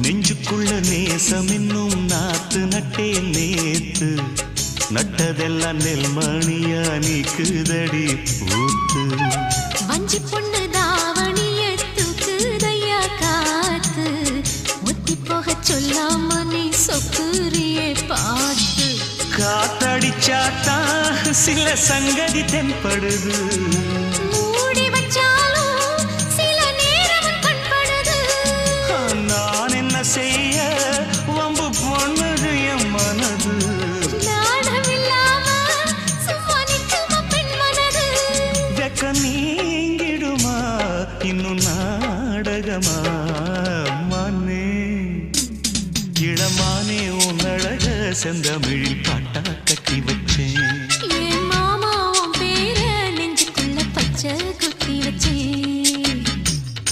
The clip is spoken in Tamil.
நெஞ்சுக்குள்ள நேசம் இன்னும் நாத்து நட்டே நேத்து. நட்டதெல்லாம் நெல்மணியா நீக்குதடி பூத்து. வஞ்சி பொண்ணு தாவணிய தூக்குதையா காத்து. முத்தி போக சொல்லாம நீ சொக்குரியே பார்த்து. காத்தடிச்சாத்தான் சில சங்கதி தென்படுது. வெக்க நீங்கிடுமா? இன்னும் நாடகமா? மானே இளமானே உன் அழக செந்தமிழில் பாட்டா